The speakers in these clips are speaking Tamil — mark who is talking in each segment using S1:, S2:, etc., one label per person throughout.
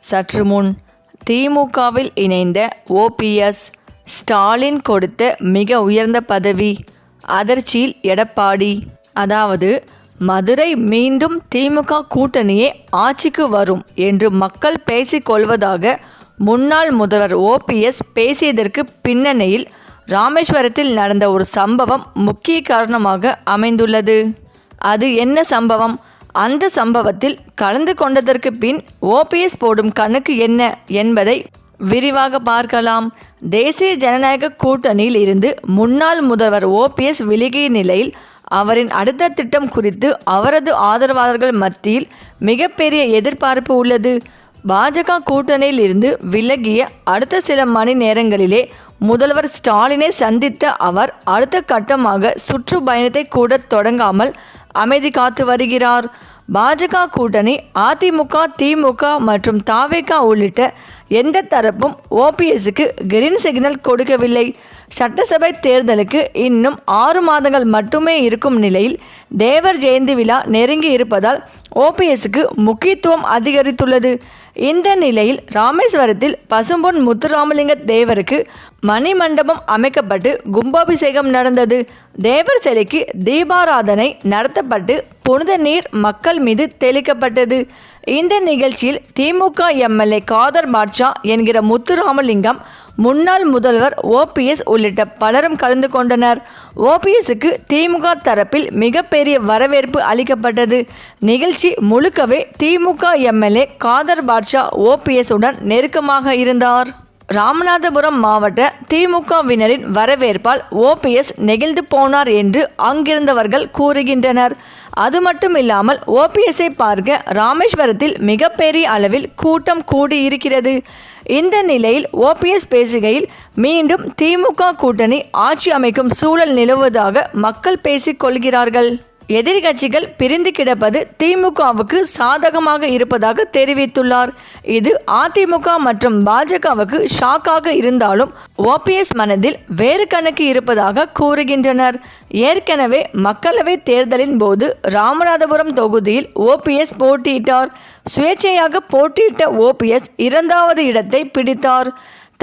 S1: சற்று முன் திமுகவில் இணைந்த ஓபிஎஸ் ஸ்டாலின் கொடுத்த மிக உயர்ந்த பதவி அதிர்ச்சியில் எடப்பாடி. அதாவது மதுரை மீண்டும் திமுக கூட்டணியே ஆட்சிக்கு வரும் என்று மக்கள் பேசிக்கொள்வதாக முன்னாள் முதல்வர் ஓபிஎஸ் பேசியதற்கு பின்னணியில் ராமேஸ்வரத்தில் நடந்த ஒரு சம்பவம் முக்கிய காரணமாக அமைந்துள்ளது. அது என்ன சம்பவம்? அந்த சம்பவத்தில் கலந்து கொண்டதற்கு பின் ஓபிஎஸ் போடும் கணக்கு என்ன என்பதை விரிவாக பார்க்கலாம். தேசிய ஜனநாயக கூட்டணியில் இருந்து முன்னாள் முதல்வர் ஓபிஎஸ் விலகிய நிலையில் அவரின் அடுத்த திட்டம் குறித்து அவரது ஆதரவாளர்கள் மத்தியில் மிகப்பெரிய எதிர்பார்ப்பு உள்ளது. பாஜக கூட்டணியில் இருந்து விலகிய அடுத்த சில மணி நேரங்களிலே முதல்வர் ஸ்டாலினை சந்தித்த அவர் அடுத்த கட்டமாக சுற்றுப்பயணத்தை கூட தொடங்காமல் அமைதி காத்து வருகிறார். பாஜக கூட்டணி அதிமுக திமுக மற்றும் தாவேகா உள்ளிட்ட எந்த தரப்பும் ஓபிஎஸ்க்கு கிரீன் சிக்னல் கொடுக்கவில்லை. சட்டசபை தேர்தலுக்கு இன்னும் ஆறு மாதங்கள் மட்டுமே இருக்கும் நிலையில் தேவர் ஜெயந்தி விழா நெருங்கி இருப்பதால் ஓபிஎஸ்க்கு முக்கியத்துவம் அதிகரித்துள்ளது. இந்த நிலையில் ராமேஸ்வரத்தில் பசும்பொன் முத்துராமலிங்க தேவருக்கு மணிமண்டபம் அமைக்கப்பட்டு கும்பாபிஷேகம் நடந்தது. தேவர் சிலைக்கு தீபாராதனை நடத்தப்பட்டு புனித நீர் மக்கள் மீது தெளிக்கப்பட்டது. இந்த நிகழ்ச்சியில் திமுக எம்எல்ஏ காதர் பாட்ஷா என்கிற முத்துராமலிங்கம் முன்னாள் முதல்வர் ஓபிஎஸ் உள்ளிட்ட பலரும் கலந்து கொண்டனர். ஓபிஎஸ்க்கு திமுக தரப்பில் மிகப்பெரிய வரவேற்பு அளிக்கப்பட்டது. நிகழ்ச்சி முழுக்கவே திமுக எம்எல்ஏ காதர் பாட்ஷா ஓபிஎஸ் உடன் நெருக்கமாக இருந்தார். ராமநாதபுரம் மாவட்ட திமுகவினரின் வரவேற்பால் ஓபிஎஸ் நெகிழ்ந்து போனார் என்று அங்கிருந்தவர்கள் கூறுகின்றனர். அது மட்டும் இல்லாமல் ஓபிஎஸ்ஐ பார்க்க ராமேஸ்வரத்தில் மிகப்பெரிய அளவில் கூட்டம் கூடியிருக்கிறது. இந்த நிலையில் ஓபிஎஸ் பேசுகையில் மீண்டும் திமுக கூட்டணி ஆட்சி அமைக்கும் சூழல் நிலவுவதாக மக்கள் பேசிக் கொள்கிறார்கள் எதிர்கட்சிகள் பிரிந்து கிடப்பது திமுகவுக்கு சாதகமாக இருப்பதாக தெரிவித்துள்ளார். இது அதிமுக மற்றும் பாஜகவுக்கு ஷாக்காக இருந்தாலும் ஓபிஎஸ் மனதில் வேறு கணக்கு இருப்பதாக கூறுகின்றனர். ஏற்கனவே மக்களவை தேர்தலின் போது ராமநாதபுரம் தொகுதியில் ஓபிஎஸ் போட்டியிட்டார். சுயேட்சையாக போட்டியிட்ட ஓபிஎஸ் இரண்டாவது இடத்தை பிடித்தார்.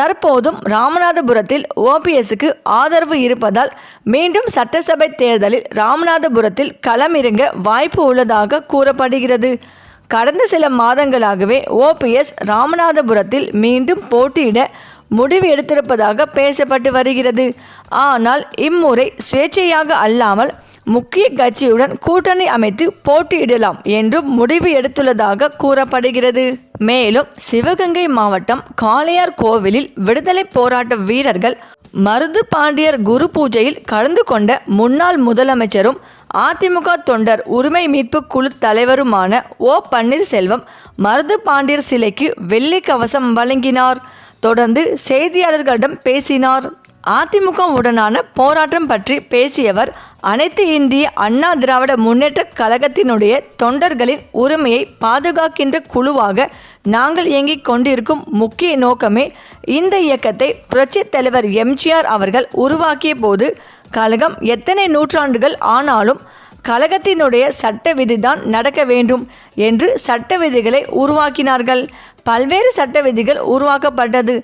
S1: தற்போதும் ராமநாதபுரத்தில் ஓபிஎஸ்க்கு ஆதரவு இருப்பதால் மீண்டும் சட்டசபை தேர்தலில் ராமநாதபுரத்தில் களமிறங்க வாய்ப்பு உள்ளதாக கூறப்படுகிறது. கடந்த சில மாதங்களாகவே ஓபிஎஸ் ராமநாதபுரத்தில் மீண்டும் போட்டியிட முடிவு எடுத்திருப்பதாக பேசப்பட்டு வருகிறது. ஆனால் இம்முறை சுயேட்சையாக அல்லாமல் முக்கிய கட்சியுடன் கூட்டணி அமைத்து போட்டியிடலாம் என்றும் முடிவு எடுத்துள்ளதாக கூறப்படுகிறது. மேலும் சிவகங்கை மாவட்டம் காளையார் கோவிலில் விடுதலை போராட்ட வீரர்கள் மருது பாண்டியர் குரு பூஜையில் கலந்து கொண்ட முன்னாள் முதலமைச்சரும் அதிமுக தொண்டர் உரிமை மீட்பு குழு தலைவருமான ஓ பன்னீர்செல்வம் மருது பாண்டியர் சிலைக்கு வெள்ளி கவசம் வழங்கினார். தொடர்ந்து செய்தியாளர்களிடம் பேசினார். அதிமுக உடனான போராட்டம் பற்றி பேசியவர் அனைத்து இந்திய அண்ணா திராவிட முன்னேற்ற கழகத்தினுடைய தொண்டர்களின் உரிமையை பாதுகாக்கின்ற குழுவாக நாங்கள் இயங்கிக் கொண்டிருக்கும் முக்கிய நோக்கமே இந்த இயக்கத்தை புரட்சி தலைவர் எம்ஜிஆர் அவர்கள் உருவாக்கிய போது கழகம் எத்தனை நூற்றாண்டுகள் ஆனாலும் கழகத்தினுடைய சட்ட விதிதான் நடக்க வேண்டும் என்று சட்ட விதிகளை உருவாக்கினார்கள். பல்வேறு சட்ட விதிகள் உருவாக்கப்பட்டது.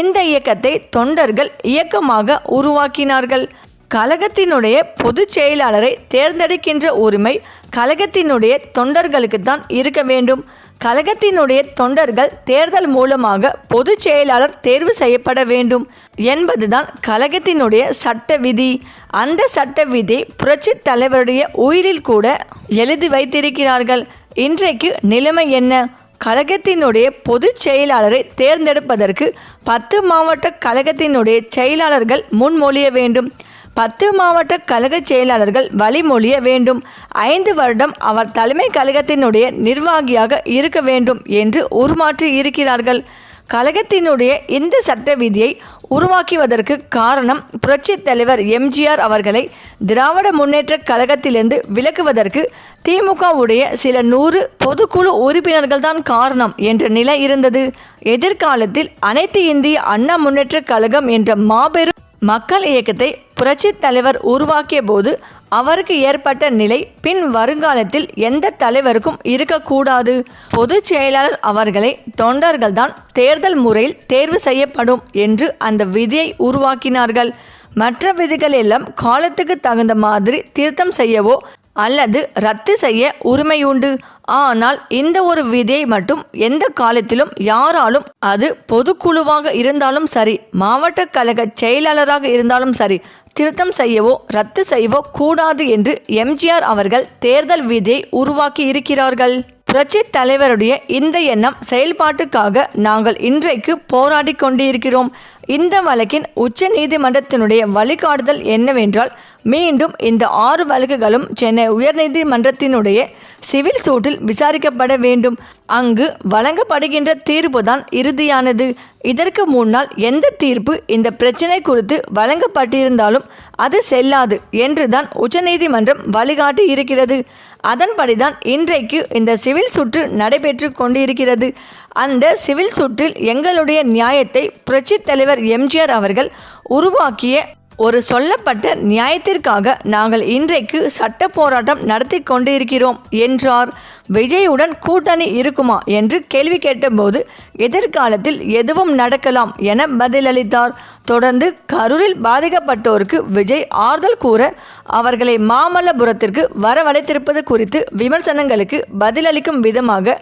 S1: இந்த இயக்கத்தை தொண்டர்கள் இயக்கமாக உருவாக்கினார்கள். கழகத்தினுடைய பொதுச் செயலாளரை தேர்ந்தெடுக்கின்ற உரிமை கழகத்தினுடைய தொண்டர்களுக்கு தான் இருக்க வேண்டும். கழகத்தினுடைய தொண்டர்கள் தேர்தல் மூலமாக பொதுச் செயலாளர் தேர்வு செய்யப்பட வேண்டும் என்பதுதான் கழகத்தினுடைய சட்ட விதி. அந்த சட்ட விதி புரட்சி தலைவருடைய உயிரில் கூட எழுதி வைத்திருக்கிறார்கள். இன்றைக்கு நிலைமை என்ன? கழகத்தினுடைய பொதுச் செயலாளரை தேர்ந்தெடுப்பதற்கு பத்து மாவட்ட கழகத்தினுடைய செயலாளர்கள் முன்மொழிய வேண்டும். பத்து மாவட்ட கழக செயலாளர்கள் வழிமொழிய வேண்டும். ஐந்து வருடம் அவர் தலைமை கழகத்தினுடைய நிர்வாகியாக இருக்க வேண்டும் என்று உருமாற்றி இருக்கிறார்கள். கழகத்தினுடைய இந்த சட்ட விதியை உருவாக்குவதற்கு காரணம் புரட்சி தலைவர் எம்ஜிஆர் அவர்களை திராவிட முன்னேற்ற கழகத்திலிருந்து விலக்குவதற்கு திமுகவுடைய சில நூறு பொதுக்குழு உறுப்பினர்கள் தான் காரணம் என்ற நிலை இருந்தது. எதிர்காலத்தில் அனைத்து இந்திய அண்ணா முன்னேற்ற கழகம் என்ற மாபெரும் மக்கள் இயக்கத்தை புரட்சி தலைவர் உருவாக்கிய போது அவருக்கு ஏற்பட்ட நிலை பின் வருங்காலத்தில் எந்த தலைவருக்கும் இருக்கக்கூடாது. பொதுச் செயலாளர் அவர்களை தொண்டர்கள்தான் தேர்தல் முறையில் தேர்வு செய்யப்படும் என்று அந்த விதியை உருவாக்கினார்கள். மற்ற விதிகள் எல்லாம் காலத்துக்கு தகுந்த மாதிரி திருத்தம் செய்யவோ அல்லது ரத்து செய்ய உரிமையுண்டு. ஆனால் இந்த ஒரு விதியை மட்டும் எந்த காலத்திலும் யாராலும் அது பொதுக்குழுவாக இருந்தாலும் சரி மாவட்ட கழக செயலாளராக இருந்தாலும் சரி திருத்தம் செய்யவோ ரத்து செய்யவோ கூடாது என்று எம்ஜிஆர் அவர்கள் தேர்தல் விதியை உருவாக்கி இருக்கிறார்கள். புரட்சி தலைவருடைய இந்த எண்ணம் செயல்பாட்டுக்காக நாங்கள் இன்றைக்கு போராடி கொண்டிருக்கிறோம். இந்த வழக்கின் உச்ச நீதிமன்றத்தினுடைய வழிகாட்டுதல் என்னவென்றால் மீண்டும் இந்த ஆறு வழக்குகளும் சென்னை உயர்நீதிமன்றத்தினுடைய சிவில் சூட்டில் விசாரிக்கப்பட வேண்டும். அங்கு வழங்கப்படுகின்ற தீர்ப்பு தான் இறுதியானது. இதற்கு முன்னால் எந்த தீர்ப்பு இந்த பிரச்சனை குறித்து வழங்கப்பட்டிருந்தாலும் அது செல்லாது என்றுதான் உச்சநீதிமன்றம் வழிகாட்டி இருக்கிறது. அதன்படிதான் இன்றைக்கு இந்த சிவில் சுற்று நடைபெற்று கொண்டிருக்கிறது. அந்த சிவில் சுற்றில் எங்களுடைய நியாயத்தை புரட்சித் தலைவர் எம்ஜிஆர் அவர்கள் உருவாக்கிய ஒரு சொல்லப்பட்ட நியாயத்திற்காக நாங்கள் இன்றைக்கு சட்ட போராட்டம் நடத்தி கொண்டிருக்கிறோம் என்றார். விஜயுடன் கூட்டணி இருக்குமா என்று கேள்வி கேட்டபோது எதிர்காலத்தில் எதுவும் நடக்கலாம் என பதிலளித்தார். தொடர்ந்து கரூரில் பாதிக்கப்பட்டோருக்கு விஜய் ஆறுதல் கூற அவர்களை மாமல்லபுரத்திற்கு வரவழைத்திருப்பது குறித்து விமர்சனங்களுக்கு பதிலளிக்கும் விதமாக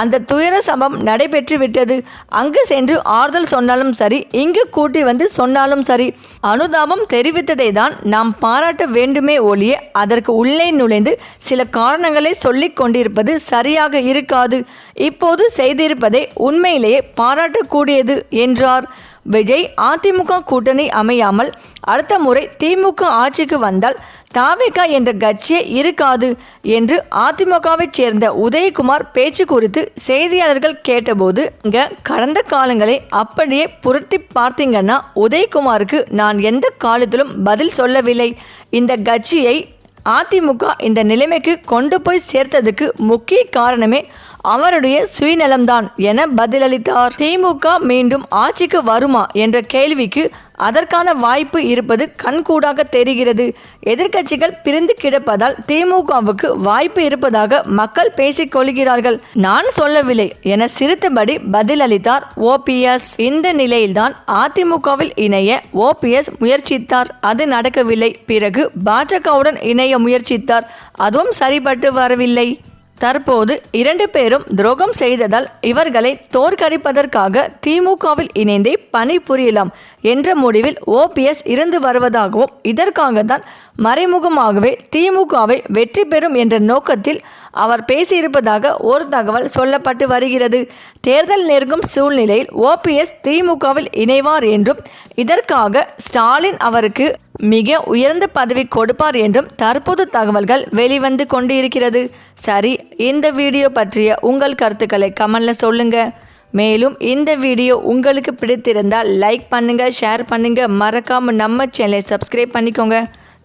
S1: அந்த துயர சம்பவம் நடைபெற்று விட்டது. அங்கு சென்று ஆறுதல் சொன்னாலும் சரி இங்கு கூட்டி வந்து சொன்னாலும் சரி அனுதாபம் தெரிவித்ததை தான் நாம் பாராட்ட வேண்டுமே ஒழிய அதற்கு உள்ளே நுழைந்து சில காரணங்களை சொல்லிக் கொண்டிருப்பது சரியாக இருக்காது. இப்போது செய்திருப்பதை உண்மையிலேயே பாராட்டக்கூடியது என்றார். விஜய் அதிமுக கூட்டணி அமையாமல் அடுத்த முறை திமுக ஆட்சிக்கு வந்தால் தாவிகா என்ற கட்சியே இருக்காது என்று அதிமுகவைச் சேர்ந்த உதயகுமார் பேச்சு குறித்து செய்தியாளர்கள் கேட்டபோது இங்க கடந்த காலங்களை அப்படியே புரட்டி பார்த்தீங்கன்னா உதயகுமாருக்கு நான் எந்த காலத்திலும் பதில் சொல்லவில்லை. இந்த கட்சியை அதிமுக இந்த நிலைமைக்கு கொண்டு போய் சேர்த்ததுக்கு முக்கிய காரணமே அவருடைய சுயநலம்தான் என பதிலளித்தார். திமுக மீண்டும் ஆட்சிக்கு வருமா என்ற கேள்விக்கு அதற்கான வாய்ப்பு இருப்பது கண்கூடாக தெரிகிறது. எதிர்க்கட்சிகள் பிரிந்து கிடப்பதால் திமுகவுக்கு வாய்ப்பு இருப்பதாக மக்கள் பேசிக் கொள்கிறார்கள் நான் சொல்லவில்லை என சிரித்தபடி பதிலளித்தார் ஓபிஎஸ் இந்த நிலையில்தான் அதிமுகவில் இணைய ஓபிஎஸ் முயற்சித்தார். அது நடக்கவில்லை. பிறகு பாஜகவுடன் இணைய முயற்சித்தார். அதுவும் சரிபட்டு வரவில்லை. தற்போது இரண்டு பேரும் துரோகம் செய்ததால் இவர்களை தோற்கடிப்பதற்காக திமுகவில் இணைந்தே பணிபுரியலாம் என்ற முடிவில் ஓபிஎஸ் இருந்து வருவதாகவும் இதற்காக தான் மறைமுகமாகவே திமுகவை வெற்றி பெறும் என்ற நோக்கத்தில் அவர் பேசியிருப்பதாக ஒரு தகவல் சொல்லப்பட்டு வருகிறது. தேர்தல் நெருங்கும் சூழ்நிலையில் ஓபிஎஸ் திமுகவில் இணைவார் என்றும் இதற்காக ஸ்டாலின் அவருக்கு மிக உயர்ந்த பதவி கொடுப்பார் என்றும் தற்போது தகவல்கள் வெளிவந்து கொண்டிருக்கிறது. சரி இந்த வீடியோ பற்றிய உங்கள் கருத்துக்களை கமெண்ட்ல சொல்லுங்க. மேலும் இந்த வீடியோ உங்களுக்கு பிடித்திருந்தால் லைக் பண்ணுங்கள் ஷேர் பண்ணுங்கள் மறக்காமல் நம்ம சேனலை சப்ஸ்கிரைப் பண்ணிக்கோங்க.